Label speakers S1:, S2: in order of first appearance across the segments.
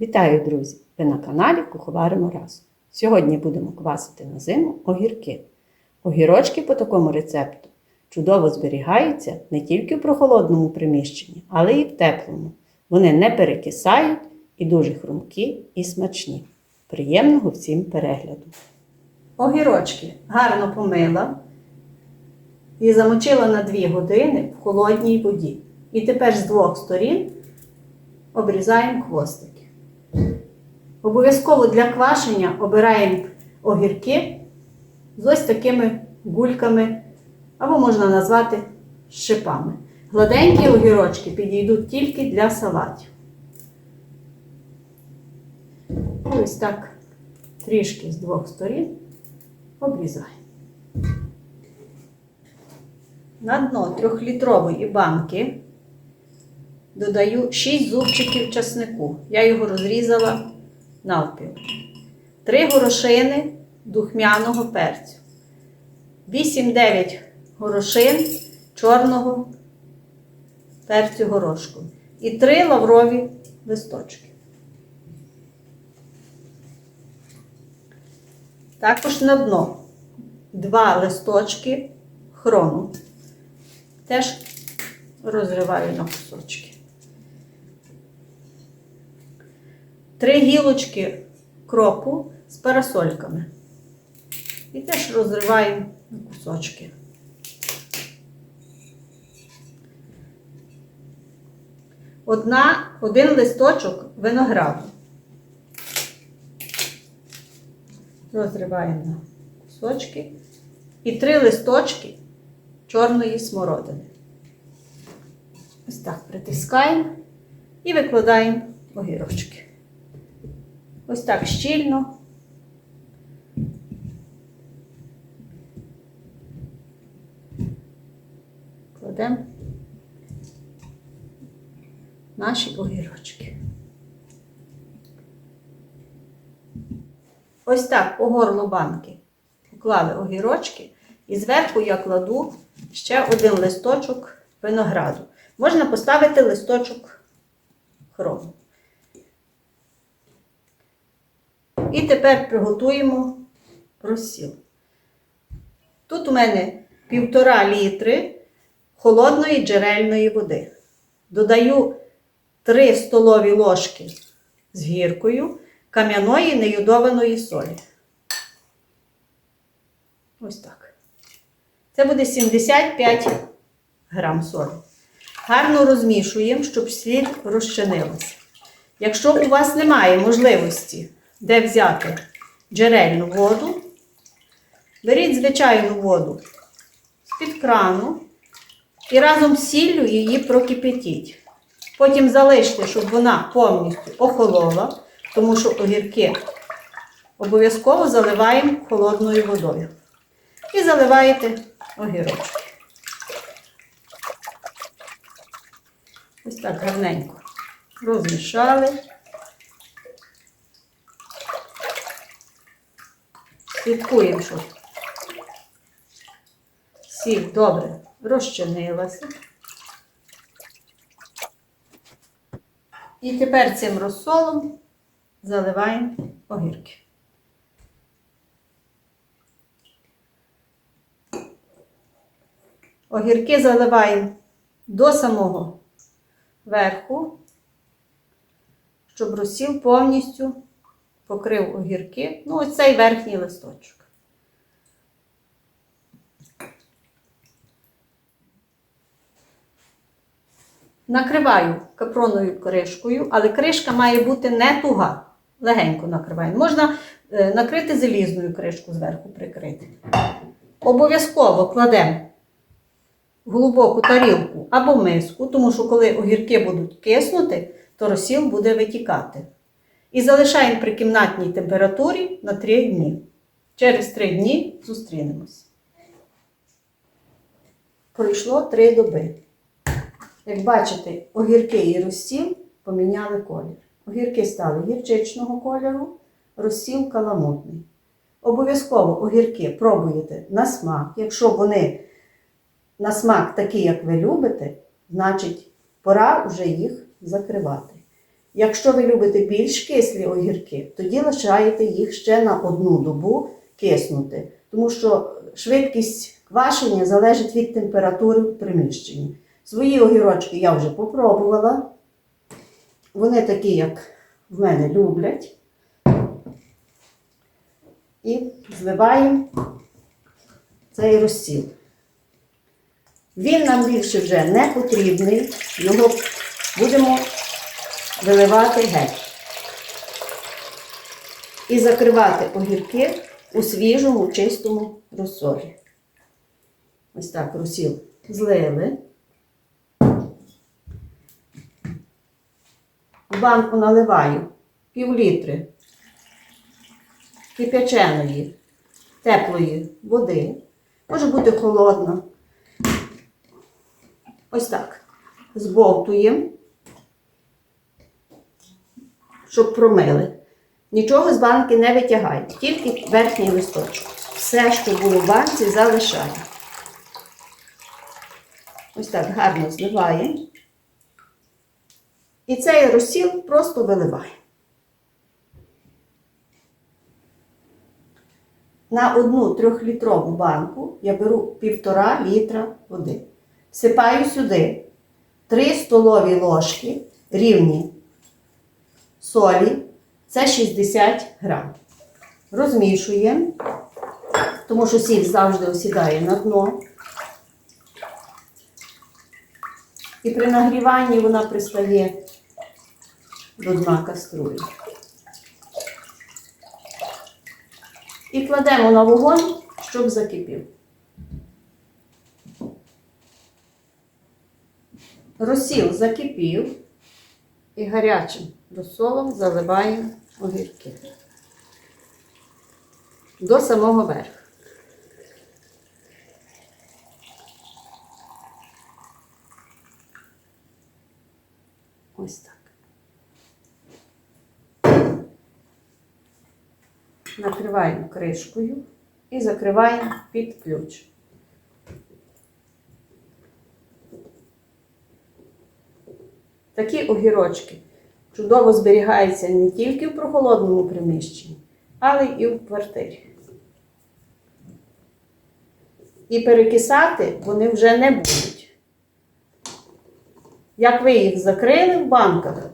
S1: Вітаю, друзі! Ви на каналі Куховаримо разом. Сьогодні будемо квасити на зиму огірки. Огірочки по такому рецепту чудово зберігаються не тільки в прохолодному приміщенні, але й в теплому. Вони не перекисають і дуже хрумкі і смачні. Приємного всім перегляду! Огірочки гарно помила і замочила на 2 години в холодній воді. І тепер з двох сторін обрізаємо хвостики. Обов'язково для квашення обираємо огірки з ось такими гульками, або можна назвати шипами. Гладенькі огірочки підійдуть тільки для салатів. Ось так трішки з двох сторін обрізаємо. На дно трьохлітрової банки додаю 6 зубчиків часнику. Я його розрізала навпіл. 3 горошини духмяного перцю. 8-9 горошин чорного перцю горошку. І 3 лаврові листочки. Також на дно 2 листочки хрону. Теж розриваю на кусочки. Три гілочки кропу з парасольками. І теж розриваємо на кусочки. Одна, один листочок винограду. Розриваємо на кусочки. І три листочки чорної смородини. Ось так притискаємо і викладаємо огірочки. Ось так щільно. Кладемо наші огірочки. Ось так по горлу банки поклали огірочки і зверху я кладу ще один листочок винограду. Можна поставити листочок хрому. І тепер приготуємо розсіл. Тут у мене півтора літри холодної джерельної води. Додаю 3 столові ложки з гіркою кам'яної неюдованої солі. Ось так. Це буде 75 грам солі. Гарно розмішуємо, щоб сіль розчинилася. Якщо у вас немає можливості, де взяти джерельну воду, беріть звичайну воду з-під крану і разом з сіллю її прокип'ятіть. Потім залиште, щоб вона повністю охолола, тому що огірки обов'язково заливаємо холодною водою. І заливаєте огірочки. Ось так гарненько розмішали. Слідкуємо, щоб сіль добре розчинилася. І тепер цим розсолом заливаємо огірки. Огірки заливаємо до самого верху, щоб розсіл повністю покрив огірки. Ну, ось цей верхній листочок. Накриваю капроною кришкою, але кришка має бути не туга. Легенько накриваємо. Можна е, накрити залізною кришку зверху прикрити. Обов'язково кладемо глибоку тарілку або миску, тому що коли огірки будуть киснути, то розсіл буде витікати. І залишаємо при кімнатній температурі на 3 дні. Через 3 дні зустрінемось. Пройшло 3 доби. Як бачите, огірки і розсіл поміняли колір. Огірки стали гірчичного кольору, розсіл каламутний. Обов'язково огірки пробуєте на смак. Якщо вони на смак такий, як ви любите, значить пора вже їх закривати. Якщо ви любите більш кислі огірки, тоді лишаєте їх ще на одну добу киснути, тому що швидкість квашення залежить від температури в приміщенні. Свої огірочки я вже попробувала. Вони такі, як в мене люблять. І зливаємо цей розсіл. Він нам більше вже не потрібний, його будемо виливати геть. І закривати огірки у свіжому, чистому розсолі. Ось так розсіл злили. В банку наливаю пів літри кип'яченої, теплої води. Може бути холодна. Ось так. Збовтуємо, щоб промили. Нічого з банки не витягаємо, тільки верхній листочок. Все, що було в банці, залишаємо. Ось так гарно зливаємо. І цей розсіл просто виливаємо. На одну трьохлітрову банку я беру півтора літра води. Всипаю сюди 3 столові ложки рівні солі. Це 60 грам. Розмішуємо, тому що сіль завжди осідає на дно. І при нагріванні вона пристає до дна каструлі. І кладемо на вогонь, щоб закипів. Розсіл закипів і гарячим розсолом заливаємо огірки до самого верху. Ось так. Накриваємо кришкою і закриваємо під ключ. Такі огірочки чудово зберігаються не тільки в прохолодному приміщенні, але і в квартирі. І перекисати вони вже не будуть. Як ви їх закрили в банках,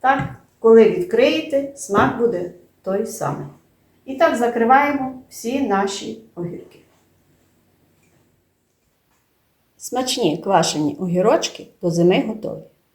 S1: так, коли відкриєте, смак буде той самий. І так закриваємо всі наші огірки. Смачні квашені огірочки до зими готові.